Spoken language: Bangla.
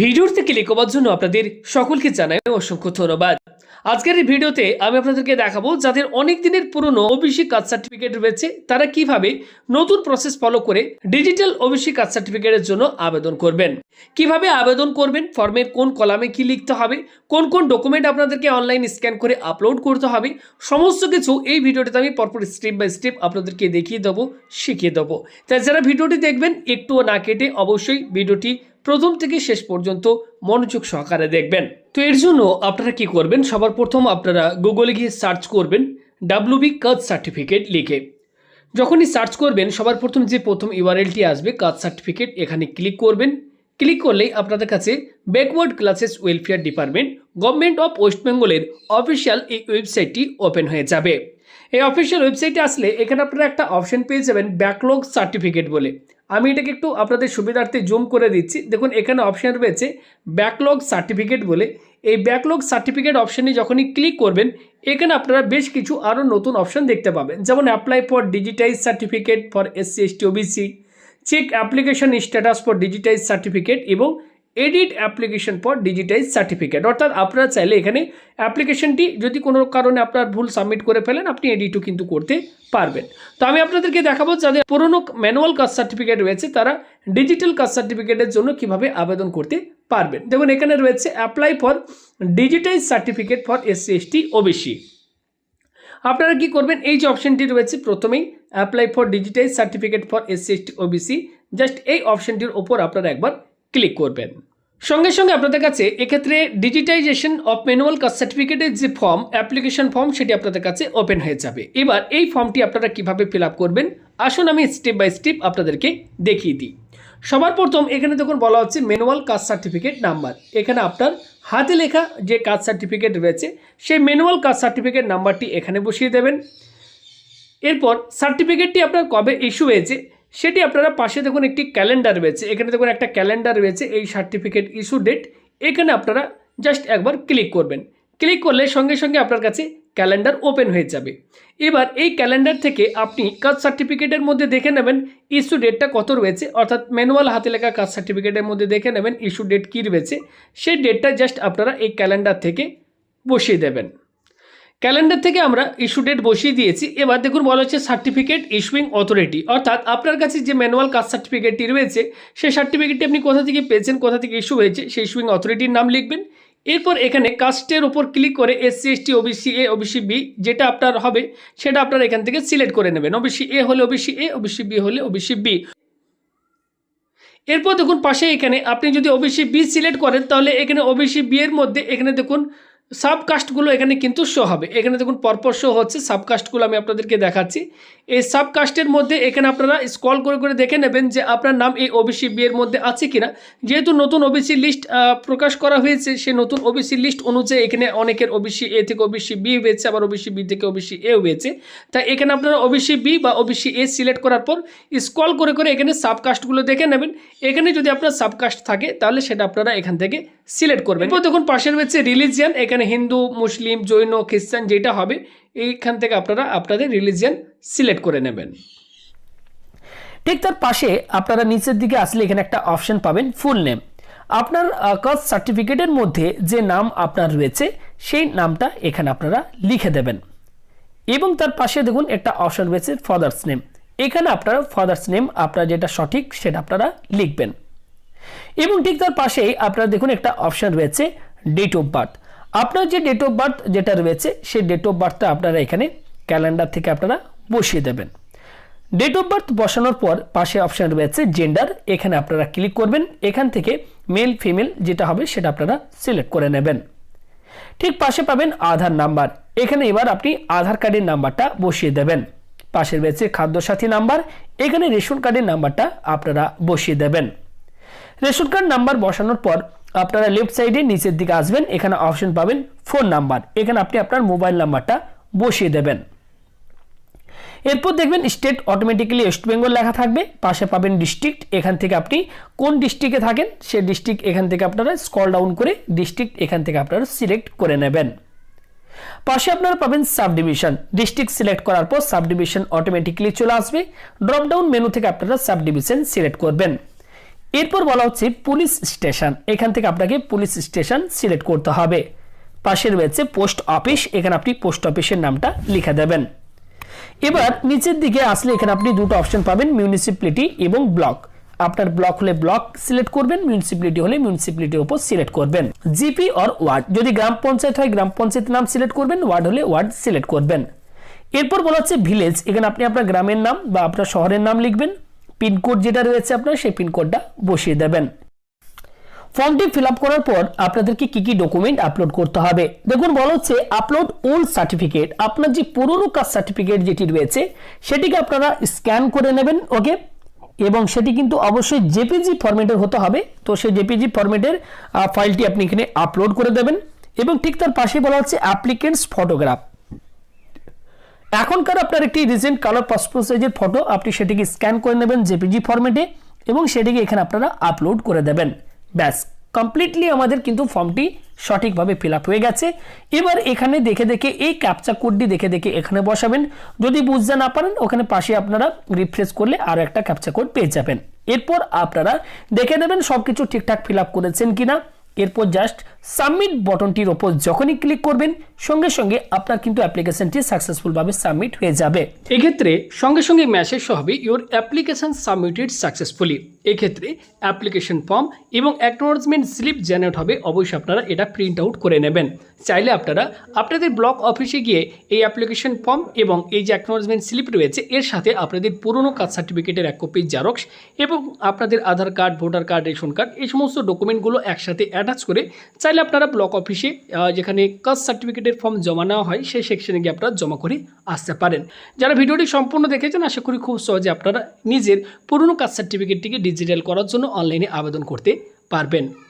ভিডিওতে ক্লিক করার জন্য আপনাদের সকলকে জানাই অসংখ্য ধন্যবাদ। আজকের এই ভিডিওতে আমি আপনাদেরকে দেখাবো যাদের অনেক দিনের পুরনো ওবিসি কাস্ট সার্টিফিকেট রয়েছে, তারা কীভাবে নতুন প্রসেস ফলো করে ডিজিটাল ওবিসি কাস্ট সার্টিফিকেটের জন্য আবেদন করবেন। কীভাবে আবেদন করবেন ফর্মের কোন কলামে কি লিখতে হবে, কোন কোন ডকুমেন্ট আপনাদেরকে অনলাইন স্ক্যান করে আপলোড করতে হবে, সমস্ত কিছু এই ভিডিওটিতে আমি পরপর স্টেপ বাই স্টেপ আপনাদেরকে দেখিয়ে দেবো, শিখিয়ে দেবো। তাই যারা ভিডিওটি দেখবেন, একটুও না কেটে অবশ্যই ভিডিওটি প্রথম থেকে শেষ পর্যন্ত মনোযোগ সহকারে দেখবেন। তো এর জন্য আপনারা কি করবেন? সবার প্রথম আপনারা গুগলে গিয়ে সার্চ করবেন ডাব্লিউবি কাজ সার্টিফিকেট লিখে। যখনই সার্চ করবেন, সবার প্রথম যে প্রথম ইউআরএলটি আসবে কাজ সার্টিফিকেট এখানে ক্লিক করবেন। ক্লিক করলেই আপনাদের কাছে backward classes welfare department government of west বেঙ্গলের অফিসিয়াল এই ওয়েবসাইটটি ওপেন হয়ে যাবে। এই অফিসিয়াল ওয়েবসাইটে আসলে এখানে আপনারা একটা অপশন পেয়ে যাবেন ব্যাকলগ সার্টিফিকেট বলে। আমি এটাকে একটু আপনাদের সুবিধার্থে জুম করে দিচ্ছি। দেখুন, এখানে অপশান রয়েছে ব্যাকলগ সার্টিফিকেট বলে। এই ব্যাকলগ সার্টিফিকেট অপশানে যখনই ক্লিক করবেন, এখানে আপনারা বেশ কিছু আরও নতুন অপশান দেখতে পাবেন। যেমন apply for digitise certificate for SC ST OBC check application status for digitise certificate এবং edit application for digitise certificate অর্থাৎ আপনারা চাইলে এখানে অ্যাপ্লিকেশনটি যদি কোনো কারণে আপনার ভুল সাবমিট করে ফেলেন, আপনি এডিটও কিন্তু করতে পারবেন। তো আমি আপনাদেরকে দেখাবো যাদের পুরনো ম্যানুয়াল কাস্ট সার্টিফিকেট রয়েছে, তারা ডিজিটাল কাস্ট সার্টিফিকেটের জন্য কীভাবে আবেদন করতে পারবেন। দেখুন, এখানে রয়েছে apply for digitise certificate for SC ST OBC আপনারা কি করবেন? এই যে অপশনটি রয়েছে, প্রথমেই apply for digitise certificate for SC ST OBC just এই অপশনটির ওপর আপনারা একবার ক্লিক করবেন। সঙ্গে সঙ্গে আপনাদের কাছে এক্ষেত্রে ডিজিটাইজেশন অফ ম্যানুয়াল কাস্ট সার্টিফিকেটের যে ফর্ম অ্যাপ্লিকেশন ফর্ম সেটি আপনাদের কাছে ওপেন হয়ে যাবে। এবার এই ফর্মটি আপনারা কীভাবে ফিল করবেন? আসুন আমি স্টেপ বাই স্টেপ আপনাদেরকে দেখিয়ে দিই। সবার প্রথম এখানে দেখুন বলা হচ্ছে ম্যানুয়াল কাস্ট সার্টিফিকেট নাম্বার এখানে আপনার হাতে লেখা যে কাস্ট সার্টিফিকেট রয়েছে, সেই ম্যানুয়াল কাস্ট সার্টিফিকেট নাম্বারটি এখানে বসিয়ে দেবেন। এরপর সার্টিফিকেটটি আপনার কবে ইস্যু হয়েছে সেটি আপনারা পাশে দেখুন একটি ক্যালেন্ডার রয়েছে। এখানে দেখুন একটা ক্যালেন্ডার রয়েছে, এই সার্টিফিকেট ইস্যু ডেট। এখানে আপনারা জাস্ট একবার ক্লিক করবেন। ক্লিক করলে সঙ্গে সঙ্গে আপনার কাছে ক্যালেন্ডার ওপেন হয়ে যাবে। এবার এই ক্যালেন্ডার থেকে আপনি কাস্ট সার্টিফিকেটের মধ্যে দেখে নেবেন ইস্যু ডেটটা কত রয়েছে। অর্থাৎ ম্যানুয়াল হাতে লেখা কাস্ট সার্টিফিকেটের মধ্যে দেখে নেবেন ইস্যু ডেট কী রয়েছে। সেই ডেটটা জাস্ট আপনারা এই ক্যালেন্ডার থেকে বসিয়ে দেবেন। ক্যালেন্ডার থেকে আমরা ইস্যু ডেট বসিয়ে দিয়েছি। এবার দেখুন বলা হচ্ছে সার্টিফিকেট ইস্যুইং অথরিটি। অর্থাৎ আপনার কাছে যে ম্যানুয়াল কাস্ট সার্টিফিকেটটি রয়েছে, সেই সার্টিফিকেটটি আপনি কোথা থেকে পেয়েছেন, কোথা থেকে ইস্যু হয়েছে, সেই ইস্যুইং অথরিটির নাম লিখবেন। এরপর এখানে কাস্টের ওপর ক্লিক করে SC ST OBC A OBC B যেটা আপনার হবে, সেটা আপনার এখান থেকে সিলেক্ট করে নেবেন। ওবিসি এ হলে ওবিসি এ ওবিসি বি হলে ওবিসি বি এরপর দেখুন পাশে এখানে আপনি যদি ওবিসি বি সিলেক্ট করেন, তাহলে এখানে ওবিসি বি এর মধ্যে এখানে দেখুন সাবকাস্টগুলো এখানে কিন্তু শো হবে। এখানে দেখুন পরপর শো হচ্ছে, সাবকাস্টগুলো আমি আপনাদেরকে দেখাচ্ছি। এই সাবকাস্টের মধ্যে এখানে আপনারা স্কল করে করে দেখে নেবেন যে আপনার নাম এই ওবিসি বিয়ের মধ্যে আছে কিনা। যেহেতু নতুন ওবিসি লিস্ট প্রকাশ করা হয়েছে সেই নতুন ওবিসি লিস্ট অনুযায়ী এখানে অনেকের ওবিসি এ থেকে ওবিসি বি হয়েছে, আবার ওবিসি বি থেকে ওবিসি এ হয়েছে। তাই এখানে আপনারা ওবিসি বি বা ওবিসি এ সিলেক্ট করার পর স্ক্রল করে করে এখানে সাবকাস্টগুলো দেখে নেবেন। এখানে যদি আপনার সাবকাস্ট থাকে, তাহলে সেটা আপনারা এখান থেকে সিলেক্ট করবেন। এরপর দেখুন পাশে রয়েছে রিলিজিয়ান এখানে হিন্দু মুসলিম জৈন খ্রিস্টান যেটা হবে এইখান থেকে আপনারা আপনাদের রিলিজিয়ান সিলেক্ট করে নেবেন। ঠিক তার পাশে আপনারা নিচের দিকে আসলে এখানে একটা অপশন পাবেন ফুল নেম আপনার কাস্ট সার্টিফিকেটের মধ্যে যে নাম আপনার রয়েছে সেই নামটা এখানে আপনারা লিখে দেবেন। এবং তার পাশে দেখুন একটা অপশন রয়েছে ফাদার্স নেম এখানে আপনারা ফাদার্স নেম আপনার যেটা সঠিক সেটা আপনারা লিখবেন। এবং ঠিক তার পাশেই আপনারা দেখুন একটা অপশন রয়েছে ডেট অফ বার্থ আপনার যে ডেট অফ বার্থ যেটা রয়েছে, সেই ডেট অফ বার্থটা আপনারা এখানে ক্যালেন্ডার থেকে আপনারা বসিয়ে দেবেন। ডেট অফ বার্থ বসানোর পর পাশে অপশান রয়েছে জেন্ডার এখানে আপনারা ক্লিক করবেন, এখান থেকে মেল ফিমেল যেটা হবে সেটা আপনারা সিলেক্ট করে নেবেন। ঠিক পাশে পাবেন আধার নাম্বার, এখানে এবার আপনি আধার কার্ডের নাম্বারটা বসিয়ে দেবেন। পাশে রয়েছে খাদ্যসাথী নাম্বার, এখানে রেশন কার্ডের নাম্বারটা আপনারা বসিয়ে দেবেন। রেশন কার্ড নাম্বার বসানোর পর আপনারা লেফট সাইডে নিচের দিকে আসবেন, এখানে অপশন পাবেন ফোন নাম্বার এখানে আপনি আপনার মোবাইল নাম্বারটা বসিয়ে দেবেন। এরপর দেখবেন স্টেট অটোমেটিক্যালি ওয়েস্ট বেঙ্গল লেখা থাকবে, পাশে পাবেন ডিস্ট্রিক্ট এখান থেকে আপনি কোন ডিস্ট্রিক্টে থাকেন, সে ডিস্ট্রিক্ট এখান থেকে আপনারা স্কল ডাউন করে ডিস্ট্রিক্ট এখান থেকে আপনারা সিলেক্ট করে নেবেন। পাশে আপনারা পাবেন সাব ডিভিশন ডিস্ট্রিক্ট সিলেক্ট করার পর সাব ডিভিশন অটোমেটিক্যালি চলে আসবে ড্রপ ডাউন মেনু থেকে আপনারা সাব ডিভিশন সিলেক্ট করবেন। এরপর বলা হচ্ছে পুলিশ স্টেশন। এখান থেকে আপনাকে পুলিশ স্টেশন সিলেক্ট করতে হবে। পাশে রয়েছে পোস্ট অফিস, এখানে আপনি পোস্ট অফিসের নামটা লিখে দেবেন। এবার নিচের দিকে আসলে এখানে আপনি দুটো অপশন পাবেন মিউনিসিপ্যালিটি এবং ব্লক আপনার ব্লক হলে ব্লক সিলেক্ট করবেন মিউনিসিপ্যালিটি হলে মিউনিসিপ্যালিটির উপর সিলেক্ট করবেন। জিপি অর ওয়ার্ড যদি গ্রাম পঞ্চায়েত হয়, গ্রাম পঞ্চায়েত নাম সিলেক্ট করবেন ওয়ার্ড হলে ওয়ার্ড সিলেক্ট করবেন। এরপর বলা হচ্ছে ভিলেজ এখানে আপনি আপনার গ্রামের নাম বা আপনার শহরের নাম লিখবেন। পিনকোড যেটা রয়েছে আপনার, সেই পিনকোডটা বসিয়ে দেবেন। ফর্মটি ফিল করার পর আপনাদেরকে কি কি ডকুমেন্ট আপলোড করতে হবে? দেখুন, বলা হচ্ছে আপলোড ওল্ড সার্টিফিকেট আপনার যে পুরনো কাস্ট সার্টিফিকেট যেটি রয়েছে, সেটিকে আপনারা স্ক্যান করে নেবেন ওকে এবং সেটি কিন্তু অবশ্যই জেপিজি ফরম্যাটের হতে হবে। তো সেই জেপিজি ফরম্যাটের ফাইলটি আপনি এখানে আপলোড করে দেবেন। এবং ঠিক তার পাশে বলা হচ্ছে অ্যাপ্লিকেন্টস ফটোগ্রাফ এখনকার আপনার একটি রিসেন্ট কালার পাসপোর্ট সাইজের ফটো আপনি সেটিকে স্ক্যান করে নেবেন জেপিজি ফরম্যাটে এবং সেটিকে এখানে আপনারা আপলোড করে দেবেন। ব্যাস কমপ্লিটলি আমাদের কিন্তু ফর্মটি সঠিকভাবে ফিল হয়ে গেছে। এবার এখানে দেখে দেখে এই ক্যাপচা কোডটি দেখে দেখে এখানে বসাবেন। যদি বুঝতে না পারেন, ওখানে পাশে আপনারা রিফ্রেশ করলে আরও একটা ক্যাপচা কোড পেয়ে যাবেন। এরপর আপনারা দেখে নেবেন সব কিছু ঠিকঠাক ফিল করেছেন কিনা। এরপর জাস্ট সাবমিট বটনটির ওপর যখনই ক্লিক করবেন, সঙ্গে সঙ্গে আপনার কিন্তু অ্যাপ্লিকেশনটি সাকসেসফুলভাবে সাবমিট হয়ে যাবে। এক্ষেত্রে সঙ্গে সঙ্গে মেসেজ হবে ইওর অ্যাপ্লিকেশন সাবমিটেড সাকসেসফুলি এক্ষেত্রে অ্যাপ্লিকেশন ফর্ম এবং অ্যাকনোলজমেন্ট স্লিপ জেনারেট হবে, অবশ্যই আপনারা এটা প্রিন্ট আউট করে নেবেন। চাইলে আপনারা আপনাদের ব্লক অফিসে গিয়ে এই অ্যাপ্লিকেশন ফর্ম এবং এই যে অ্যাকনোলজমেন্ট স্লিপ রয়েছে, এর সাথে আপনাদের পুরনো কাস্ট সার্টিফিকেটের এক কপি জেরক্স এবং আপনাদের Aadhaar card voter card ration card এই সমস্ত ডকুমেন্টগুলো একসাথে অ্যাটাচ করে চাইলে আপনারা ব্লক অফিসে যেখানে কাস্ট সার্টিফিকেটের ফর্ম জমা নেওয়া হয়, সেই সেকশনে গিয়ে আপনারা জমা করে আসতে পারেন। যারা ভিডিওটি সম্পূর্ণ দেখেছেন, আশা করি খুব সহজে আপনারা নিজের পুরনো কাস্ট সার্টিফিকেটটিকে ডিজিটাল করার জন্য অনলাইনে আবেদন করতে পারবেন।